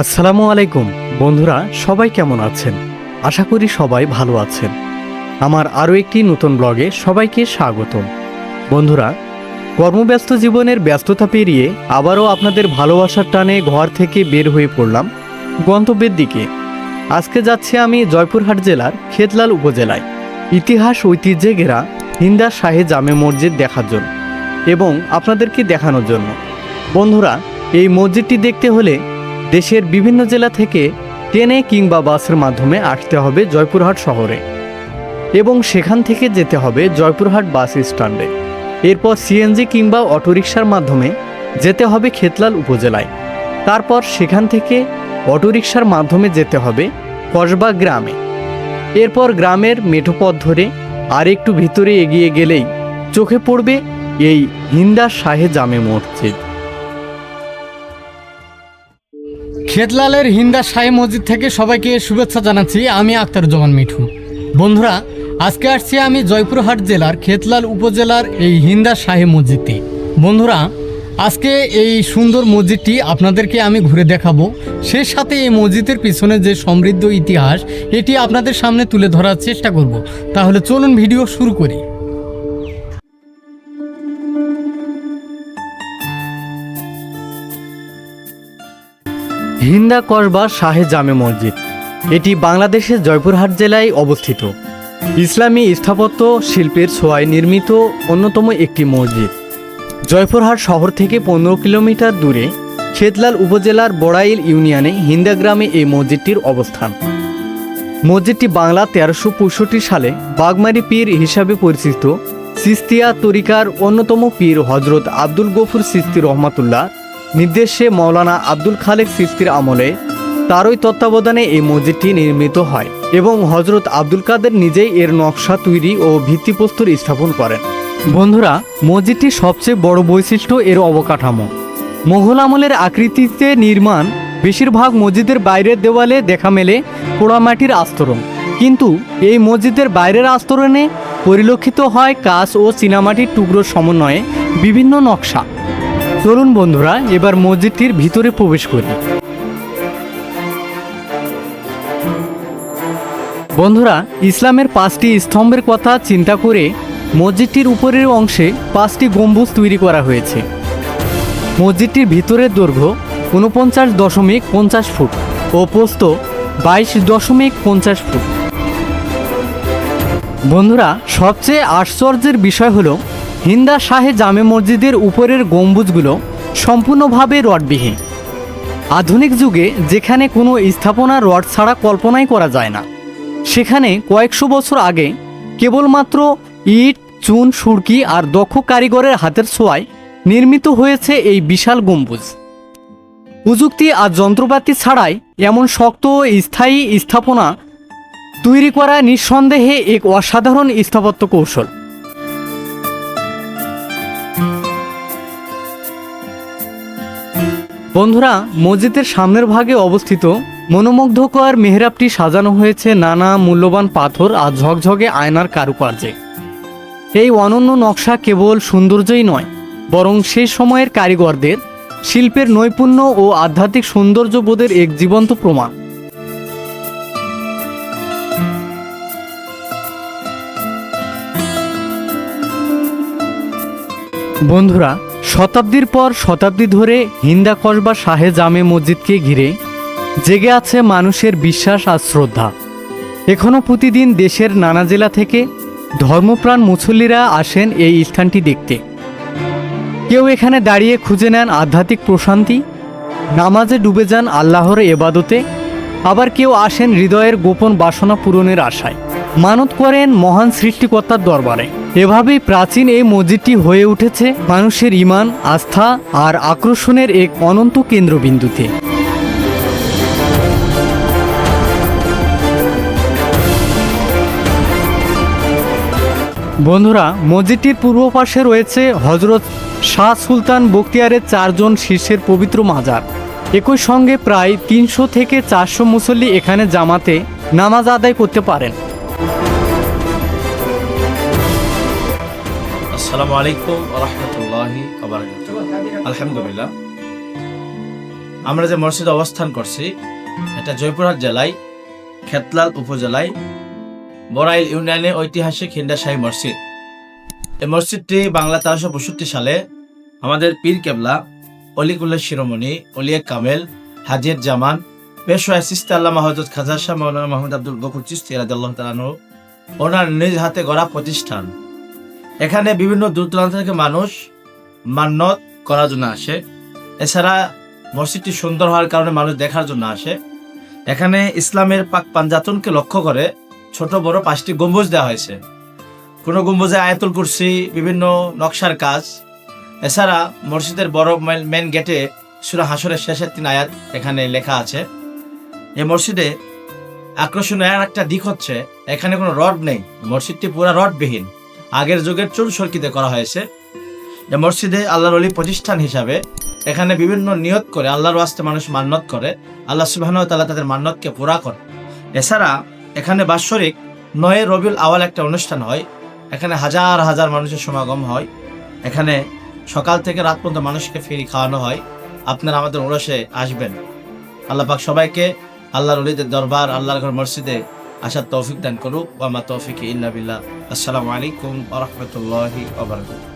আসসালামু আলাইকুম। বন্ধুরা, সবাই কেমন আছেন? আশা করি সবাই ভালো আছেন। আমার আরও একটি নতুন ব্লগে সবাইকে স্বাগতম। বন্ধুরা, কর্মব্যস্ত জীবনের ব্যস্ততা পেরিয়ে আবারও আপনাদের ভালোবাসার টানে ঘর থেকে বের হয়ে পড়লাম গন্তব্যের দিকে। আজকে যাচ্ছি আমি জয়পুরহাট জেলার খেতলাল উপজেলায়। ইতিহাস, ঐতিহ্যে ঘেরা হিন্দা শাহে জামে মসজিদ দেখার জন্য এবং আপনাদেরকে দেখানোর জন্য। বন্ধুরা, এই মসজিদটি দেখতে হলে দেশের বিভিন্ন জেলা থেকে ট্রেনে কিংবা বাসের মাধ্যমে আসতে হবে জয়পুরহাট শহরে এবং সেখান থেকে যেতে হবে জয়পুরহাট বাস স্ট্যান্ডে। এরপর সিএনজি কিংবা অটোরিকশার মাধ্যমে যেতে হবে খেতলাল উপজেলায়। তারপর সেখান থেকে অটোরিকশার মাধ্যমে যেতে হবে কসবা গ্রামে। এরপর গ্রামের মেঠোপথ ধরে আর একটু ভিতরে এগিয়ে গেলেই চোখে পড়বে এই হিন্দা শাহে জামে মসজিদ। খেতলালের হিন্দা শাহী মসজিদ থেকে সবাইকে শুভেচ্ছা জানাচ্ছি, আমি আক্তারুজ্জামান মিঠু। বন্ধুরা, আজকে আসছি আমি জয়পুরহাট জেলার খেতলাল উপজেলার এই হিন্দা শাহী মসজিদটি বন্ধুরা, আজকে এই সুন্দর মসজিদটি আপনাদেরকে আমি ঘুরে দেখাবো। সেই সাথে এই মসজিদের পিছনে যে সমৃদ্ধ ইতিহাস, এটি আপনাদের সামনে তুলে ধরার চেষ্টা করব। তাহলে চলুন ভিডিও শুরু করি। হিন্দা কসবা শাহে জামে মসজিদ। এটি বাংলাদেশের জয়পুরহাট জেলায় অবস্থিত। ইসলামী স্থাপত্য শিল্পের ছোঁয়ায় নির্মিত অন্যতম একটি মসজিদ। জয়পুরহাট শহর থেকে পনেরো কিলোমিটার দূরে খেতলাল উপজেলার বড়াইল ইউনিয়নে হিন্দা গ্রামে এই মসজিদটির অবস্থান। মসজিদটি বাংলা তেরোশো পঁয়ষট্টি সালে বাগমারি পীর হিসাবে পরিচিত সিস্তিয়া তরিকার অন্যতম পীর হজরত আব্দুল গফুর সিস্তি রহমাতুল্লাহ নির্দেশে মৌলানা আব্দুল খালেক সিস্তির আমলে তারই তত্ত্বাবধানে এই মসজিদটি নির্মিত হয় এবং হজরত আব্দুল কাদের নিজেই এর নকশা তৈরি ও ভিত্তিপ্রস্তর স্থাপন করেন। বন্ধুরা মসজিদটির সবচেয়ে বড় বৈশিষ্ট্য এর অবকাঠামো। মোঘল আমলের আকৃতিতে নির্মাণ বেশিরভাগ মসজিদের বাইরের দেওয়ালে দেখা মেলে পোড়ামাটির আস্তরণ। কিন্তু এই মসজিদের বাইরের আস্তরণে পরিলক্ষিত হয় কাঁচ ও চীনামাটির টুকরোর সমন্বয়ে বিভিন্ন নকশা। চলুন বন্ধুরা, এবার মসজিদটির ভিতরে প্রবেশ করি। বন্ধুরা, ইসলামের পাঁচটি স্তম্ভের কথা চিন্তা করে মসজিদটির উপরের অংশে পাঁচটি গম্বুজ তৈরি করা হয়েছে। মসজিদটির ভিতরের দৈর্ঘ্য উনপঞ্চাশ দশমিক পঞ্চাশ ফুট ও প্রস্থ বাইশ দশমিক পঞ্চাশ ফুট। বন্ধুরা, সবচেয়ে আশ্চর্যের বিষয় হলো হিন্দা শাহে জামে মসজিদের উপরের গম্বুজগুলো সম্পূর্ণভাবে রডবিহীন। আধুনিক যুগে যেখানে কোনো স্থাপনা রড ছাড়া কল্পনাই করা যায় না, সেখানে কয়েকশো বছর আগে কেবলমাত্র ইট, চুন, সুরকি আর দক্ষ কারিগরের হাতের ছোঁয়ায় নির্মিত হয়েছে এই বিশাল গম্বুজ। প্রযুক্তি আর যন্ত্রপাতি ছাড়াই এমন শক্ত স্থায়ী স্থাপনা তৈরি করা নিঃসন্দেহে এক অসাধারণ স্থাপত্য কৌশল। বন্ধুরা, মসজিদের সামনের ভাগে অবস্থিত মনোমুগ্ধকর মেহরাবটি সাজানো হয়েছে নানা মূল্যবান পাথর আর ঝকঝকে আয়নার কারুকার্যে। এই অনন্য নকশা কেবল সৌন্দর্যই নয়, বরং সেই সময়ের কারিগরদের, শিল্পের নৈপুণ্য ও আধ্যাত্মিক সৌন্দর্যবোধের এক জীবন্ত প্রমাণ। বন্ধুরা শতাব্দীর পর শতাব্দী ধরে হিন্দা কসবা শাহে জামে মসজিদকে ঘিরে জেগে আছে মানুষের বিশ্বাস আর শ্রদ্ধা। এখনও প্রতিদিন দেশের নানা জেলা থেকে ধর্মপ্রাণ মুসল্লিরা আসেন এই স্থানটি দেখতে। কেউ এখানে দাঁড়িয়ে খুঁজে নেন আধ্যাত্মিক প্রশান্তি, নামাজে ডুবে যান আল্লাহর এবাদতে, আবার কেউ আসেন হৃদয়ের গোপন বাসনা পূরণের আশায়। মানত করেন মহান সৃষ্টিকর্তার দরবারে। এভাবেই প্রাচীন এই মসজিদটি হয়ে উঠেছে মানুষের ইমান আস্থা আর আকর্ষণের এক অনন্ত কেন্দ্রবিন্দুতে। বন্ধুরা, মসজিদটির পূর্ব পাশে রয়েছে হজরত শাহ সুলতান বখতিয়ারের চারজন শীর্ষের পবিত্র মাজার। একই সঙ্গে প্রায় তিনশো থেকে চারশো মুসল্লি এখানে জামাতে নামাজ আদায় করতে পারেন। আসসালামু আলাইকুম রহমতুল্লাহি আলহামদুলিল্লাহ। আমরা যে মসজিদে অবস্থান করছি, এটা জয়পুরহাট জেলায়, খেতলাল উপজেলায়, বড়াইল ইউনিয়নে ঐতিহাসিক হিন্দাশাহী মসজিদ। এই মসজিদটি বাংলা তেরোশো পঁয়ষট্টি সালে আমাদের পীর কেবলা অলিকুল্লা শিরোমণি, অলিয়া কামেল, হাজির জামান পেশোয়া সিস্তে আল্লামা হজরত খাজা শাহ মৌলানা মোহাম্মদ আব্দুল গফুর চিস্তি আনহু ওনার নিজ হাতে গড়া প্রতিষ্ঠান। এখানে বিভিন্ন দূর দূরান্ত থেকে মানুষ মান্যত করার জন্য আসে। এছাড়া মসজিদটি সুন্দর হওয়ার কারণে মানুষ দেখার জন্য আসে। এখানে ইসলামের পাক পাঞ্জাতনকে লক্ষ্য করে ছোট বড় পাঁচটি গম্বুজ দেওয়া হয়েছে। কোনো গম্বুজে আয়াতুল কুরসি, বিভিন্ন নকশার কাজ। এছাড়া মসজিদের বড় মেন গেটে সুরা হাসরের শেষের তিন আয়াত এখানে লেখা আছে। এই মসজিদে আকর্ষণীয় একটা দিক হচ্ছে, এখানে কোনো রড নেই। মসজিদটি পুরো রডবিহীন। আগের যুগের চুল সরকিতে করা হয়েছে। যে মসজিদে আল্লাহর অলি প্রতিষ্ঠান হিসাবে এখানে বিভিন্ন নিয়ত করে, আল্লাহর ওয়াস্তে মানুষ মান্যত করে, আল্লাহ সুবাহ তাআলা তাদের মান্যতকে পুরা করে। এছাড়া এখানে বাৎসরিক নয় রবিউল আওয়াল একটা অনুষ্ঠান হয়। এখানে হাজার হাজার মানুষের সমাগম হয়। এখানে সকাল থেকে রাত পর্যন্ত মানুষকে ফিরি খাওয়ানো হয়। আপনারা আমাদের ওরসে আসবেন। আল্লাহ পাক সবাইকে আল্লাহর অলিদের দরবার, আল্লাহর ঘর মসজিদে আসার তৌফিক দান করুক ওয়ামা তৌফিক ইল্লা বিল্লাহ। আসসালামু আলাইকুম ওয়া বারাকাতুহু।